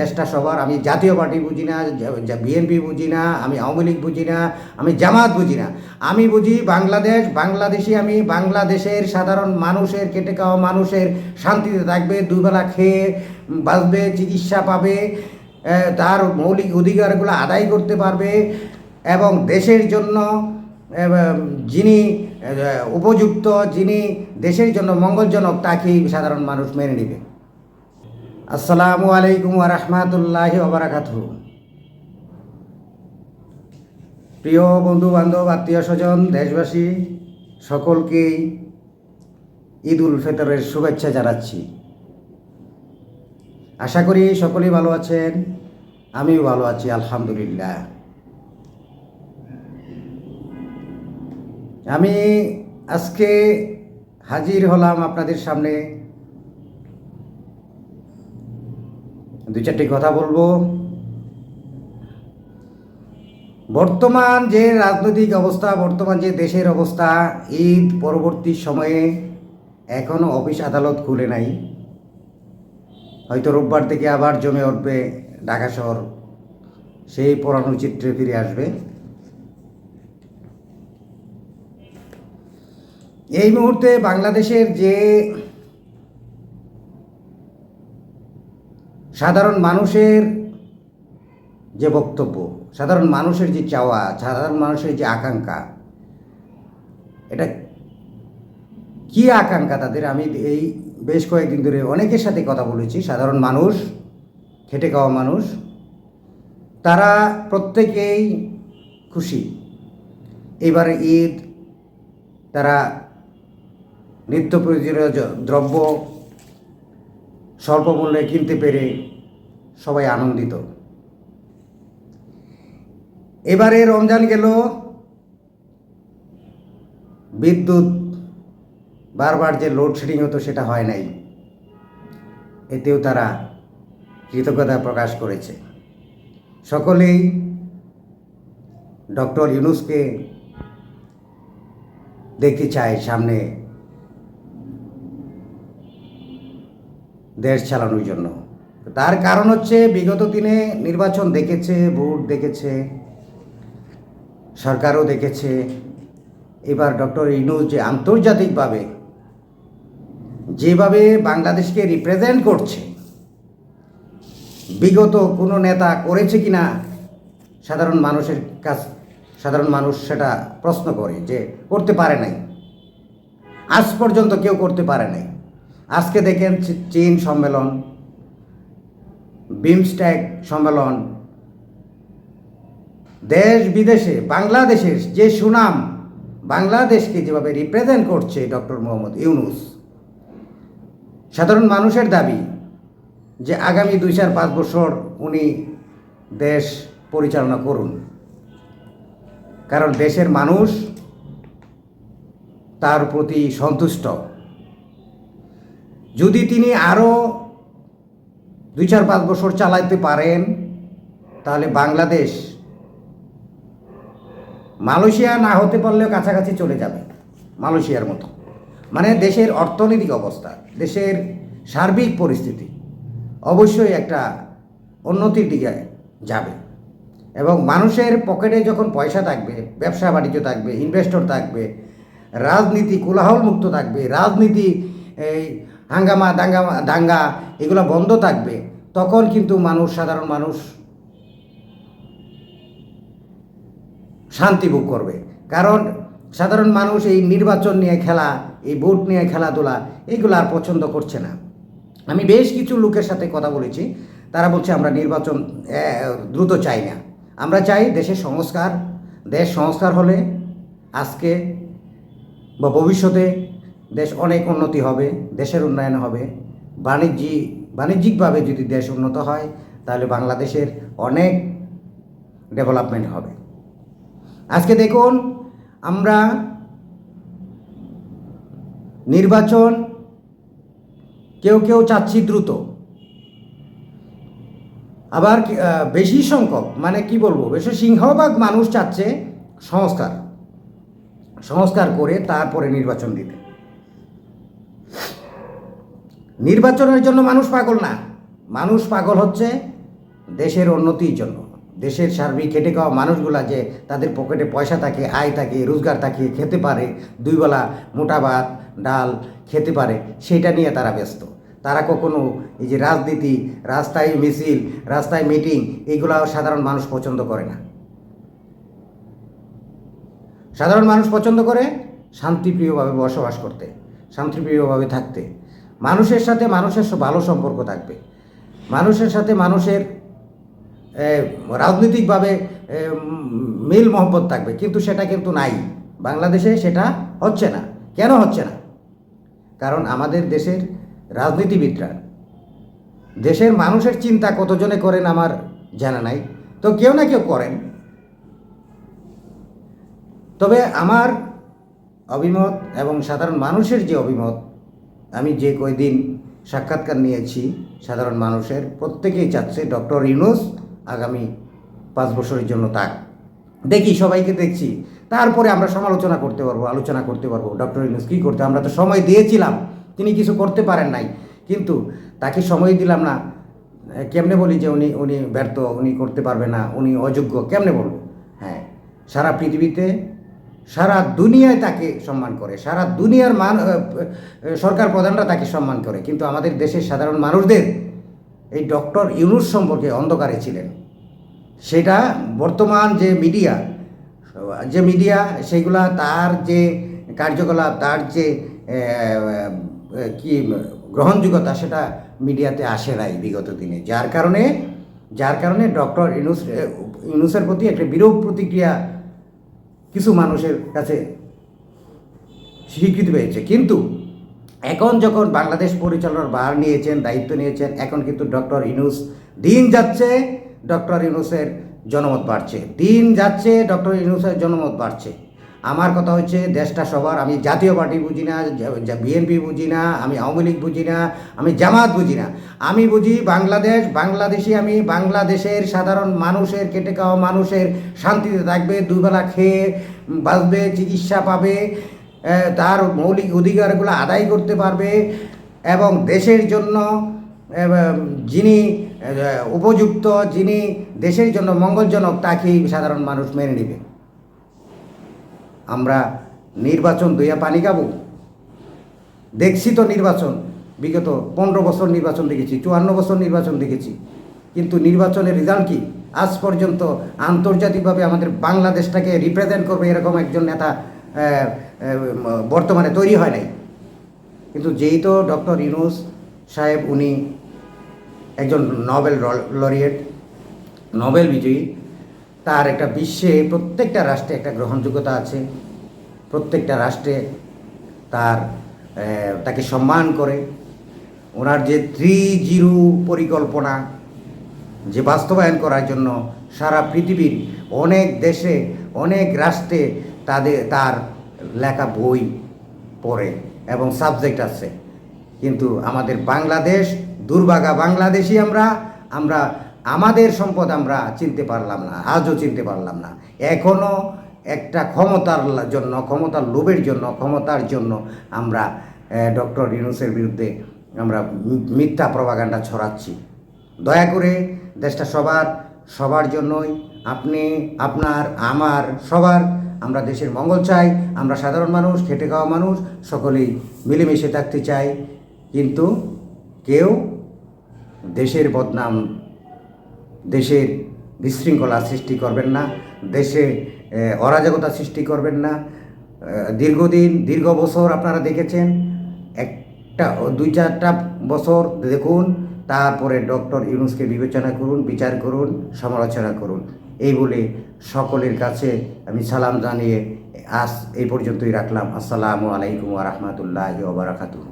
দেশটা সবার, আমি জাতীয় পার্টি বুঝি না বিএনপি বুঝি না, আমি আওয়ামী লীগ বুঝি না, আমি জামাত বুঝি না। আমি বুঝি বাংলাদেশ, বাংলাদেশি আমি, বাংলাদেশের সাধারণ মানুষের, কেটে খাওয়া মানুষের শান্তিতে থাকবে, দুবেলা খেয়ে বাঁচবে, চিকিৎসা পাবে তার মৌলিক অধিকারগুলো আদায় করতে পারবে এবং দেশের জন্য যিনি উপযুক্ত, যিনি দেশের জন্য মঙ্গলজনক, তাকেই সাধারণ মানুষ মেনে নেবে। আসসালামু আলাইকুম রহমতুল্লাহ ওবরাকাতু প্রিয় বন্ধু বান্ধব আত্মীয় স্বজন দেশবাসী সকলকেই ঈদ উল ফিতরের শুভেচ্ছা জানাচ্ছি। আশা করি সকলেই ভালো আছেন, আমিও ভালো আছি, আলহামদুলিল্লাহ। আমি আজকে হাজির হলাম আপনাদের সামনে দু চারটি কথা বলব। বর্তমান যে রাজনৈতিক অবস্থা, বর্তমান যে দেশের অবস্থা, ঈদ পরবর্তী সময়ে এখনও অফিস আদালত খুলে নাই। হয়তো রোববার থেকে আবার জমে উঠবে ঢাকা শহর। সেই পুরানো চিত্রে ফিরে আসবে। এই মুহূর্তে বাংলাদেশের যে সাধারণ মানুষের যে বক্তব্য, সাধারণ মানুষের যে চাওয়া, সাধারণ মানুষের যে আকাঙ্ক্ষা, এটা কি আকাঙ্ক্ষা তাদের? আমি এই বেশ কয়েকদিন ধরে অনেকের সাথে কথা বলেছি। সাধারণ মানুষ, খেটে খাওয়া মানুষ, তারা প্রত্যেকেই খুশি। এবারে ঈদ, তারা নিত্য প্রয়োজনীয় দ্রব্য স্বল্প মূল্যে কিনতে পেরে সবাই আনন্দিত। এবারে রমজান গেল, বিদ্যুৎ, বারবার যে লোডশেডিং হতো সেটা হয় নাই। এতেও তারা কৃতজ্ঞতা প্রকাশ করেছে। সকলেই ডক্টর ইউনুসকে দেখতে চায় সামনে দেশ চালানোর জন্য। তার কারণ হচ্ছে বিগত দিনে নির্বাচন দেখেছে, ভোট দেখেছে, সরকারও দেখেছে। এবার ডক্টর ইনুজ যে আন্তর্জাতিকভাবে যেভাবে বাংলাদেশকে রিপ্রেজেন্ট করছে, বিগত কোনো নেতা করেছে কি না সাধারণ মানুষের কাছ, সাধারণ মানুষ সেটা প্রশ্ন করে যে করতে পারে নাই। আজ পর্যন্ত কেউ করতে পারে নাই। আজকে দেখেন চীন সম্মেলন বিমস্ট্যাক সম্মেলন, দেশ বিদেশে, বাংলাদেশের যে সুনাম, বাংলাদেশকে যেভাবে রিপ্রেজেন্ট করছে ডক্টর মোহাম্মদ ইউনুস, সাধারণ মানুষের দাবি যে আগামী দুই চার পাঁচ বছর উনি দেশ পরিচালনা করুন। কারণ দেশের মানুষ তার প্রতি সন্তুষ্ট। যদি তিনি আরও দুই চার পাঁচ বছর চালাইতে পারেন, তাহলে বাংলাদেশ মালয়েশিয়া না হতে পারলেও কাছাকাছি চলে যাবে, মালয়েশিয়ার মতো। মানে দেশের অর্থনৈতিক অবস্থা, দেশের সার্বিক পরিস্থিতি অবশ্যই একটা উন্নতির দিকে যাবে। এবং মানুষের পকেটে যখন পয়সা থাকবে, ব্যবসা বাণিজ্য থাকবে ইনভেস্টর থাকবে, রাজনীতি কোলাহল মুক্ত থাকবে, রাজনীতি এই হাঙ্গামা, দাঙ্গামা, দাঙ্গা, এগুলো বন্ধ থাকবে, তখন কিন্তু মানুষ, সাধারণ মানুষ শান্তি ভোগ করবে। কারণ সাধারণ মানুষ এই নির্বাচন নিয়ে খেলা, এই ভোট নিয়ে খেলাধুলা, এইগুলো আর পছন্দ করছে না। আমি বেশ কিছু লোকের সাথে কথা বলেছি, তারা বলছে আমরা নির্বাচন দ্রুত চাই না। আমরা চাই দেশের সংস্কার, দেশ সংস্কার হলে আজকে বা ভবিষ্যতে দেশ অনেক উন্নতি হবে, দেশের উন্নয়ন হবে। বাণিজ্যিক বাণিজ্যিকভাবে যদি দেশ উন্নত হয়, তাহলে বাংলাদেশের অনেক ডেভেলপমেন্ট হবে। আজকে দেখুন, আমরা নির্বাচন কেউ কেউ চাচ্ছি দ্রুত। আবার বেশি সংখ্যক মানে কি বলব, বেশি সিংহভাগ মানুষ চাচ্ছে সংস্কার। সংস্কার করে তারপরে নির্বাচন দিতে। নির্বাচনের জন্য মানুষ পাগল না। মানুষ পাগল হচ্ছে দেশের উন্নতির জন্য। দেশের সার্বিক খেটে খাওয়া মানুষগুলা যে তাদের পকেটে পয়সা থাকে, আয় থাকে, রোজগার থাকে, খেতে পারে দুইবেলা মোটা ভাত, ডাল খেতে পারে, সেটা নিয়ে তারা ব্যস্ত। তারা কখনো এই যে রাজনীতি, রাস্তায় মিছিল, রাস্তায় মিটিং এইগুলা সাধারণ মানুষ পছন্দ করে না। সাধারণ মানুষ পছন্দ করে শান্তিপ্রিয়ভাবে বসবাস করতে, শান্তিপ্রিয়ভাবে থাকতে। মানুষের সাথে মানুষের ভালো সম্পর্ক থাকবে। মানুষের সাথে মানুষের রাজনৈতিকভাবে মিল মহব্বত থাকবে। কিন্তু সেটা কিন্তু নাই। বাংলাদেশে সেটা হচ্ছে না। কেন হচ্ছে না? কারণ আমাদের দেশের রাজনীতিবিদরা, দেশের মানুষের চিন্তা কতজনে করেন আমার জানা নাই। তো কেউ না কেউ করেন। তবে আমার অভিমত এবং সাধারণ মানুষের যে অভিমত আমি যে কয়দিন সাক্ষাৎকার নিয়েছি সাধারণ মানুষের, প্রত্যেকেই চাচ্ছে ডক্টর ইউনুস আগামী পাঁচ বছরের জন্য তাক দেখি, সবাইকে দেখছি। তারপরে আমরা সমালোচনা করতে পারব, আলোচনা করতে পারব, ডক্টর ইউনুস কী করতে। আমরা তো সময় দিয়েছিলাম, তিনি কিছু করতে পারেন নাই। কিন্তু তাকে সময় দিলাম না। কেমনে বলি যে উনি উনি ব্যর্থ, উনি করতে পারবে না, উনি অযোগ্য, কেমনে বলব? হ্যাঁ সারা পৃথিবীতে সারা দুনিয়ায় তাকে সম্মান করে, সারা দুনিয়ার মান সরকার প্রধানরা তাকে সম্মান করে। কিন্তু আমাদের দেশের সাধারণ মানুষদের এই ডক্টর ইউনুস সম্পর্কে অন্ধকারে ছিলেন। সেটা বর্তমান যে মিডিয়া যে মিডিয়া, সেগুলা তার যে কার্যকলাপ, তার যে কি গ্রহণযোগ্যতা, সেটা মিডিয়াতে আসে নাই বিগত দিনে। যার কারণে যার কারণে ডক্টর ইউনুস ইউনুসের প্রতি একটা বিরূপ প্রতিক্রিয়া কিছু মানুষের কাছে স্বীকৃতি পেয়েছে। কিন্তু এখন যখন বাংলাদেশ পরিচালনার বার নিয়েছেন, দায়িত্ব নিয়েছেন, এখন কিন্তু ডক্টর ইনুস দিন যাচ্ছে, ডক্টর ইনুসের জনমত বাড়ছে। দিন যাচ্ছে, ডক্টর ইনুসের জনমত বাড়ছে। আমার কথা হচ্ছে দেশটা সবার, আমি জাতীয় পার্টি বুঝি না বিএনপি বুঝি না, আমি আওয়ামী লীগ বুঝি না, আমি জামাত বুঝি না। আমি বুঝি বাংলাদেশ, বাংলাদেশি আমি, বাংলাদেশের সাধারণ মানুষের কেটে খাওয়া মানুষের শান্তিতে থাকবে, দুবেলা খেয়ে বাঁচবে, চিকিৎসা পাবে তার মৌলিক অধিকারগুলো আদায় করতে পারবে এবং দেশের জন্য যিনি উপযুক্ত, যিনি দেশের জন্য মঙ্গলজনক, তাকেই সাধারণ মানুষ মেনে নেবে। আমরা নির্বাচন দইয়া পানি খাব। দেখছি তো নির্বাচন, বিগত পনেরো বছর নির্বাচন দেখেছি, চুয়ান্ন বছর নির্বাচন দেখেছি। কিন্তু নির্বাচনের রেজাল্ট কি? আজ পর্যন্ত আন্তর্জাতিকভাবে আমাদের বাংলাদেশটাকে রিপ্রেজেন্ট করবে এরকম একজন নেতা বর্তমানে তৈরি হয় নাই। কিন্তু যেই তো ডক্টর ইউনুস সাহেব, উনি একজন নোবেল লরিয়েট, নোবেল বিজয়ী। তার একটা বিশ্বে প্রত্যেকটা রাষ্ট্রে একটা গ্রহণযোগ্যতা আছে। প্রত্যেকটা রাষ্ট্রে তার তাকে সম্মান করে। ওনার যে থ্রি জিরো পরিকল্পনা, যে বাস্তবায়ন করার জন্য সারা পৃথিবীর অনেক দেশে, অনেক রাষ্ট্রে তাদের, তার লেখা বই পড়ে এবং সাবজেক্ট আছে। কিন্তু আমাদের বাংলাদেশ, দুর্ভাগা বাংলাদেশি আমরা আমরা আমাদের সম্পদ আমরা চিনতে পারলাম না, আজও চিনতে পারলাম না। এখনও একটা ক্ষমতার জন্য, ক্ষমতার লোভের জন্য, ক্ষমতার জন্য আমরা ডক্টর ইউনুসের বিরুদ্ধে আমরা মিথ্যা প্রভাগান্ডা ছড়াচ্ছি। দয়া করে দেশটা সবার সবার জন্যই আপনি, আপনার, আমার, সবার, আমরা দেশের মঙ্গল চাই, আমরা সাধারণ মানুষ, খেটে খাওয়া মানুষ, সকলেই মিলেমিশে থাকতে চাই। কিন্তু কেউ দেশের বদনাম দেশের বিশৃঙ্খলা সৃষ্টি করবেন না, দেশে অরাজকতা সৃষ্টি করবেন না। দীর্ঘদিন, দীর্ঘ বছর আপনারা দেখেছেন, একটা দুই চারটা বছর দেখুন, তারপরে ডক্টর ইউনুসকে বিবেচনা করুন, বিচার করুন, সমালোচনা করুন। এই বলে সকলের কাছে আমি সালাম জানিয়ে আজ এই পর্যন্তই রাখলাম। আসসালামু আলাইকুম রহমতুল্লাহ ওবরাকাতুহ